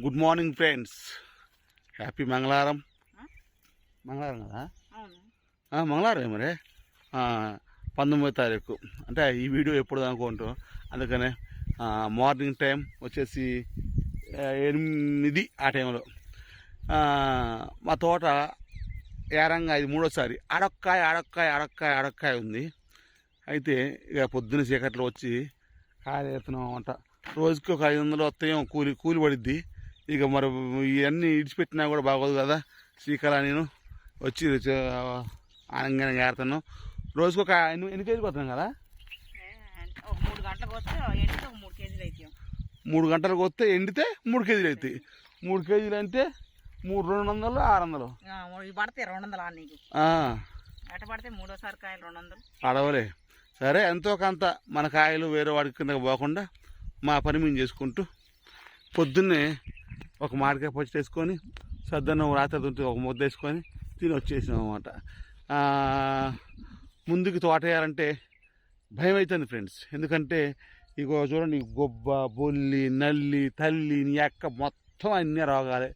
Good morning friends. Happy మంగళవారం? మంగళవారం కదా? మంగళవారం మరి. పంతొమ్మిదో తారీఖు. అంటే ఈ వీడియో ఎప్పుడు అనుకుంటాం అందుకనే మార్నింగ్ టైం వచ్చేసి ఎనిమిది ఆ టైంలో. మా తోట ఏరంగా ఇది మూడోసారి. అడక్కాయ అడక్కాయ అడక్కాయ అడక్కాయ ఉంది. అయితే ఇక పొద్దున్న చీకట్లో వచ్చి కాయలు ఎత్తున్నాం అంట రోజుకి ఒక ఐదు వందలు వస్తాయేమో కూలి కూలి పడిద్ది. ఇక మరి ఇవన్నీ ఇడిచిపెట్టినా కూడా బాగోదు కదా. శ్రీకళ నేను వచ్చి ఆనందంగా ఏరుతున్నాం రోజుకి ఒక ఎన్ని కేజీలు పోతున్నాం కదా? మూడు గంటలకు వస్తే ఎండితే మూడు కేజీలు అవుతాయి మూడు కేజీలు అంటే మూడు రెండు వందలు ఆరు వందలు. ఆ, మూడు- ఇవి పడితే రెండు వందలు నీకు పడితే మూడోసారి కాయలు రెండు వందలు. అడవలే సరే ఎంతో కొంత మన కాయలు వేరే వాడి కిందకి పోకుండా మా పని మేము చేసుకుంటూ పొద్దున్నే ఒక మామిడికాయ పచ్చడి వేసుకొని సద్దన్నం రాత్రి ఉంటే ఒక ముద్ద వేసుకొని తిని వచ్చేసాం అనమాట ముందుకు తోట వేయాలంటే భయం అవుతుంది ఫ్రెండ్స్. ఎందుకంటే ఇగో చూడండి గొబ్బ బొల్లి నల్లి తల్లి నీ అక్క మొత్తం అన్నీ రోగాలే.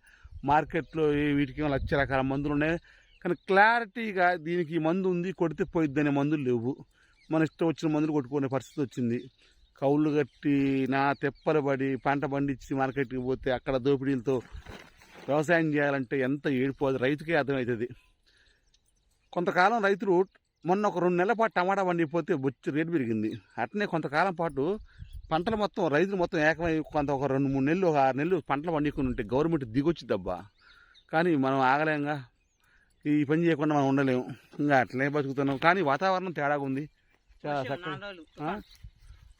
మార్కెట్లో వీటికి లక్ష రకాల మందులు ఉన్నాయి. కానీ క్లారిటీగా దీనికి మందు ఉంది కొడితే పోయిద్ది అనే మందులు లేవు. మన ఇష్టం వచ్చిన మందులు కొట్టుకునే పరిస్థితి వచ్చింది. కౌళ్ళు కట్టి నా తెప్పలు పడి పంట పండించి మార్కెట్కి పోతే అక్కడ దోపిడీలతో వ్యవసాయం చేయాలంటే ఎంత ఏడిపోదు రైతుకే అర్థమవుతుంది. కొంతకాలం రైతులు మొన్న ఒక రెండు నెలల పాటు టమాటా పండిపోతే బొచ్చు రేటు పెరిగింది. అట్నే కొంతకాలం పాటు పంటలు మొత్తం రైతులు మొత్తం ఏకమై కొంత ఒక రెండు మూడు నెలలు ఒక ఆరు నెలలు పంటలు పండుకుని ఉంటే గవర్నమెంట్ దిగొచ్చిద్దబ్బా కానీ మనం ఆగలేంగా. ఈ పని చేయకుండా మనం ఉండలేము ఇంకా అట్లనే బతుకుతున్నాం. కానీ వాతావరణం తేడాగా ఉంది. చాలా చక్కగా?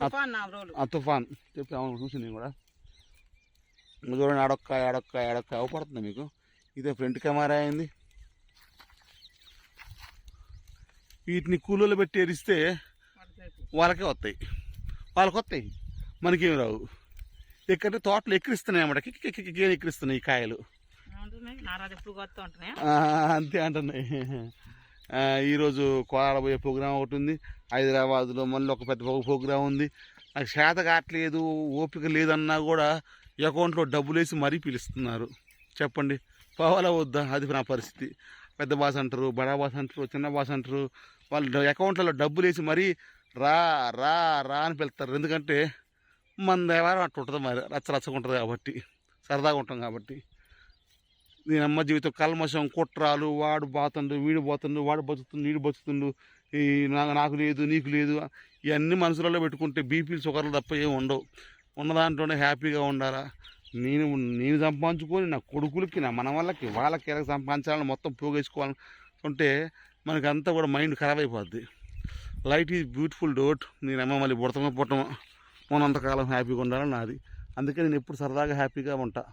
తుఫాన్. తుఫాన్ నాలుగు రోజులు ఆ తుఫాన్ చెప్పి అవును చూసి నేను కూడా చూడండి ఆడొక్కాయ ఆడొక్కాయ ఆడొక్కాయ అవపడుతుంది మీకు ఇదే ఫ్రంట్ కెమెరా అయింది వీటిని కూలీలు పెట్టి ఎరిస్తే. వాళ్ళకే వస్తాయి వాళ్ళకి వస్తాయి మనకేమి రావు ఎక్కడ తోటలు ఎక్కిరిస్తున్నాయి అన్నమాట కిక్ కిక్ కిక్ అని ఎక్కిరిస్తున్నాయి ఈ కాయలు అంతే అంటున్నాయి ఈరోజు కోలాడబోయే ప్రోగ్రాం ఒకటి ఉంది. హైదరాబాద్లో మళ్ళీ ఒక పెద్ద ప్రోగ్రాం ఉంది. నాకు చేత కావట్లేదు ఓపిక లేదన్నా కూడా అకౌంట్లో డబ్బులు వేసి మరీ పిలుస్తున్నారు. చెప్పండి. పోవాలా వద్దా? అది నా పరిస్థితి. పెద్ద బాస్ అంటారు బడా బాస్ అంటారు చిన్న బాస్ అంటారు. వాళ్ళు అకౌంట్లలో డబ్బులు వేసి మరీ రా రా రా అని పిలుస్తారు. ఎందుకంటే మన దేవారం అట్టు ఉంటుంది మరి. రచ్చ రచ్చగా ఉంటుంది కాబట్టి. సరదాగా ఉంటాం కాబట్టి. నేను అమ్మ జీవితం కల్మషం కుట్రాలు వాడు బాతుండు వీడు పోతుండు వాడు బతుకుతుండు వీడు బతుకుతుండు ఈ నా- నాకు లేదు నీకు లేదు ఇవన్నీ మనసులలో పెట్టుకుంటే బీపీలు షుగర్లు తప్ప ఏమి ఉండవు. ఉన్న దాంట్లోనే హ్యాపీగా ఉండాలా? నేను నేను సంపాదించుకొని నా కొడుకులకి నా మన వాళ్ళకి వాళ్ళకి ఎలా సంపాదించాలని మొత్తం పోగేసుకోవాలని ఉంటే అంతా కూడా మైండ్ ఖరాబ్ అయిపోద్ది. లైట్ ఈజ్ బ్యూటిఫుల్ డోట్ నేను అమ్మ మళ్ళీ బుడతమ పుట్టమో మనంతకాలం హ్యాపీగా ఉండాలని నాది. అందుకే నేను ఎప్పుడు సరదాగా హ్యాపీగా ఉంటా.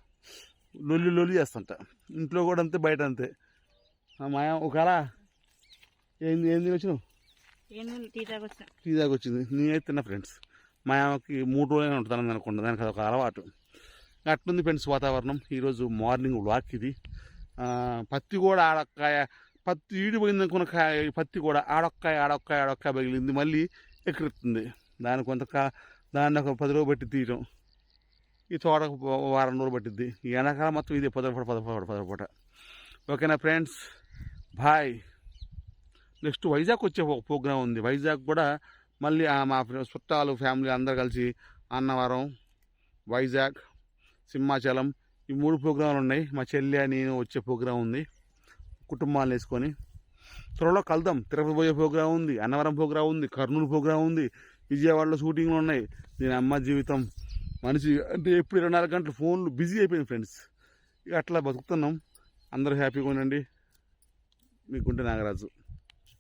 లొల్లి లొల్లి చేస్తుంటా. ఇంట్లో కూడా అంతే బయట అంతే. మాయా ఒకవేళ ఏం ఏం వచ్చినావు ఏం టీ తాగి వచ్చిన టీ దాకా వచ్చింది నేనైతే తిన్నా ఫ్రెండ్స్. మా ఆమెకి మూడు రోజులైనా ఉంటాను అనుకుంటా దానికి అదొక అలవాటు. అట్లుంది ఫ్రెండ్స్ వాతావరణం. ఈరోజు మార్నింగ్ వాక్ ఇది. పత్తి కూడా ఆడొక్కాయ పత్తి ఈడిపోయింది అనుకున్న కాయ పత్తి కూడా ఆడొక్కాయ ఆడొక్కాయ ఆడొక్కాయ పగిలింది మళ్ళీ ఎక్కడుతుంది దాని కొంత దాన్ని ఒక పది రోజులు బట్టి తీయటం. ఈ తోట వారం రోజులు పట్టిద్ది. ఈ మొత్తం ఇది పదపూట పదపూట పదపూట ఓకేనా ఫ్రెండ్స్? బాయ్. నెక్స్ట్ వైజాగ్ వచ్చే ఒక ప్రోగ్రాం ఉంది. వైజాగ్ కూడా మళ్ళీ మా చుట్టాలు ఫ్యామిలీ అందరు కలిసి అన్నవరం వైజాగ్ సింహాచలం ఈ మూడు ప్రోగ్రాంలు ఉన్నాయి. మా చెల్లి నేను వచ్చే ప్రోగ్రాం ఉంది. కుటుంబాలను వేసుకొని. త్వరలో కలుద్దాం. తిరుపతి పోయే ప్రోగ్రాం ఉంది. అన్నవరం ప్రోగ్రాం ఉంది. కర్నూలు ప్రోగ్రాం ఉంది. విజయవాడలో షూటింగ్లు ఉన్నాయి. దీని అమ్మ జీవితం మనిషి అంటే ఎప్పుడు ఇరవై నాలుగు గంటలు ఫోన్లు బిజీ అయిపోయింది ఫ్రెండ్స్. ఇక అట్లా బతుకుతున్నాం. అందరూ హ్యాపీగా ఉండండి. మీకుంటే నాగరాజు.